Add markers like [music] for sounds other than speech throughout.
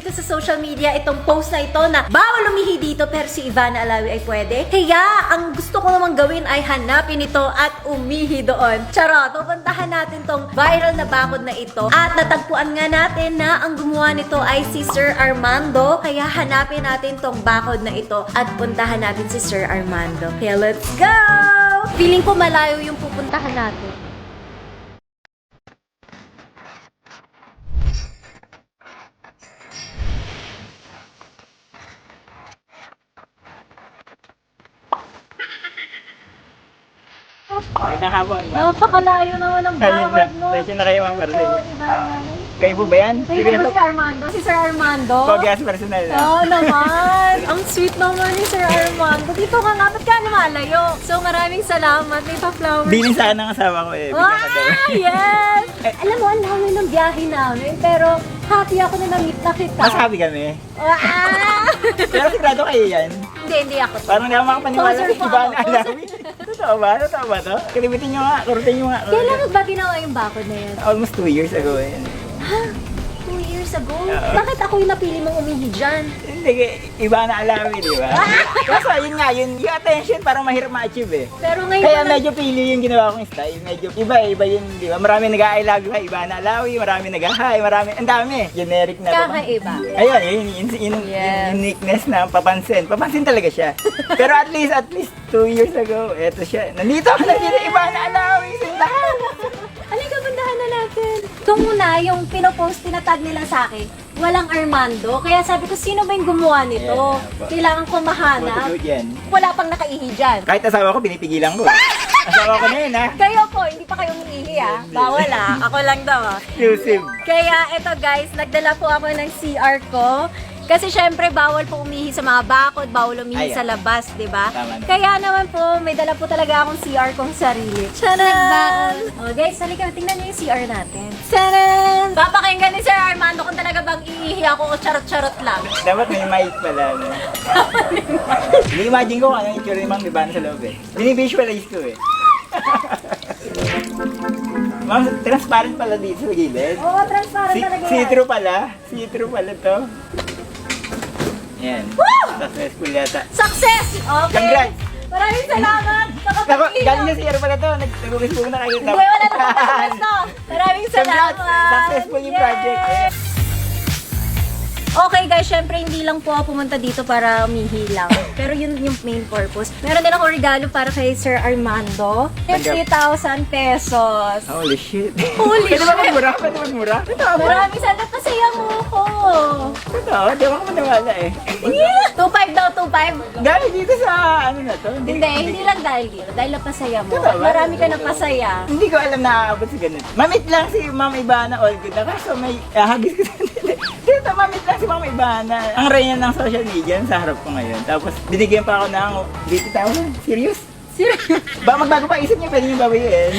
dito sa social media itong post na ito na bawal umihi dito pero si Ivana Alawi ay pwede. Kaya, ang gusto ko namang gawin ay hanapin ito at umihi doon. Charot, pupuntahan natin tong viral na bakod na ito. At natagpuan nga natin na ang gumawa nito ay si Sir Armando. Kaya hanapin natin tong bakod na ito at puntahan natin si Sir Armando. Kaya let's go! Feeling ko malayo yung pupuntahan natin. Ay, nakabon ba? Napakalayo naman ang bawat mo. medyo na kayo mga Oo, Marlene. diba? Kayo po ba yan? Ano ito. si Armando? Si Sir Armando? Pogyas personal na. Oo naman. Ang sweet naman ni Sir Armando. Dito ka nga, ba't ka lumalayo? So maraming salamat. May pa-flowers. Binin sana ng asawa ko eh. Ah, [laughs] yes! Alam mo, ang dami ng biyahe namin. Pero happy ako na na-meet na kita. Mas happy kami. Ah! Pero sigurado kayo yan. hindi, hindi ako. Parang hindi ako makapaniwala sa po iba ako, na Totoo ba? Ba to? Kalimutin nyo nga. Kurutin nyo nga. Kailan mo ba ginawa yung bakod na yan? Almost two years ago eh. Two years ago? Bakit ako yung napili mong umihi dyan? Hindi, iba na alamin, di ba? [laughs] Kaso yun nga, yun, yung attention parang mahirap ma-achieve eh. Pero ngayon Kaya na- medyo pili yung ginawa kong style. Medyo iba iba yun, di ba? Marami nag-I love you, iba na alawi, marami nag-hi, marami, ang dami. Generic na. Kakaiba. Ayun, yun, yun, yun, yun, Yes. uniqueness na papansin. Papansin talaga siya. Pero at least, at least two years ago, eto siya. Nandito ako, nandito, iba na alawi, sindahan. Ito muna, yung pinopost, tinatag nila sa akin, walang Armando. Kaya sabi ko, sino ba yung gumawa nito? Yeah, po. Kailangan ko mahanap. Wala pang nakaihi dyan. Kahit asawa ko, pinipigilan ko. [laughs] asawa ko na yun, ha? Kayo po, hindi pa kayo umiihi ah. Bawal ah. Ako lang daw ah. Exclusive. Kaya eto guys, nagdala po ako ng CR ko. Kasi syempre bawal po umihi sa mga bakod, bawal umihi Ay, sa labas, 'di ba? Tama. Kaya naman po, may dala po talaga akong CR kong sarili. Charan! Oh, guys, halika, tingnan niyo yung CR natin. Charan! Papakinggan ni Sir Armando kung talaga bang iihi ako o charot-charot lang. Dapat may mic pala. [laughs] No? Ini-imagine ko kung ano yung itsura ni Ma'am Ivana sa loob eh. Bini-visualize ko eh. [laughs] Ma'am, transparent pala dito sa gilid. Oo, oh, transparent Si talaga yan. see-through pala. See-through pala to. Yan. Successful yata. Success! Okay. Congrats! Maraming salamat! Ako, Nakapag-ilaw. galing na CR pala to. Nag-Facebook na kayo. Hindi, wala na. Maraming salamat. Congrats! Successful yung Yes. project. Eh. Okay guys, syempre hindi lang po ako pumunta dito para umihi lang. [laughs] Pero yun yung main purpose. Meron din ako regalo para kay Sir Armando. Tanggap. 50,000 pesos. Holy shit. Holy Pwede ba shit. magmura? Pwede magmura? Totoo ba? Maraming salamat. Pasaya mo ako. Totoo? Di ako maniwala eh. [laughs] 2.5 daw, 2.5. Galing dito sa ano na to? Hindi, hindi lang dahil dito. Dahil napasaya mo. Totoo ba? Marami ka napasaya. Hindi ko alam na aabot sa ganun. Mamit lang si Ma'am Ibana all good na kaso may ah, hagis ko si Ma'am Ibana. Ang reyna ng social media sa harap ko ngayon. Tapos binigyan pa ako ng 80,000. Serious? Serious? Ba magbago pa isip niya, pwede niyo bawiin.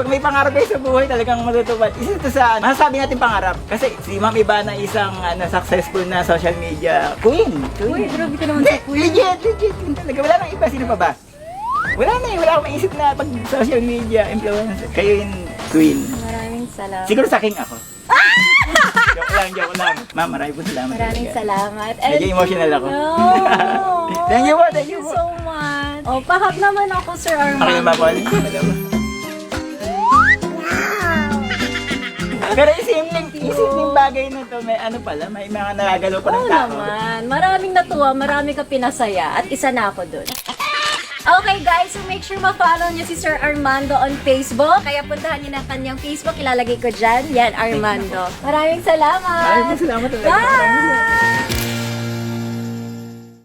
Pag may pangarap kayo sa buhay, talagang matutupad. Isa ito sa, masasabi natin pangarap. Kasi si Ma'am Ibana isang ano, successful na social media queen. Uy, grabe ka naman Hindi, sa queen. legit, legit. Yun talaga. Wala nang iba. Sino pa ba? Wala na eh. Wala akong maisip na pag social media influencer. Kayo yung queen. Maraming salamat. Siguro sa king ako. joke lang, joke lang. Ma'am, marami po salamat. Maraming talaga. salamat. Medyo emotional ako. No. [laughs] Thank you po, thank you you po. so much. Oh, pahap naman ako, Sir Armando. Okay ba, Paul? Pero yung simpleng bagay na to, may ano pala, may mga nagagalaw pa ng Oo tao. naman. Maraming natuwa, marami ka pinasaya. At isa na ako dun. Okay guys, so make sure ma-follow niyo si Sir Armando on Facebook. Kaya puntahan niyo na ang kanyang Facebook. Ilalagay ko dyan. Yan, Armando. Maraming salamat. Maraming salamat talaga. Maraming salamat. Bye!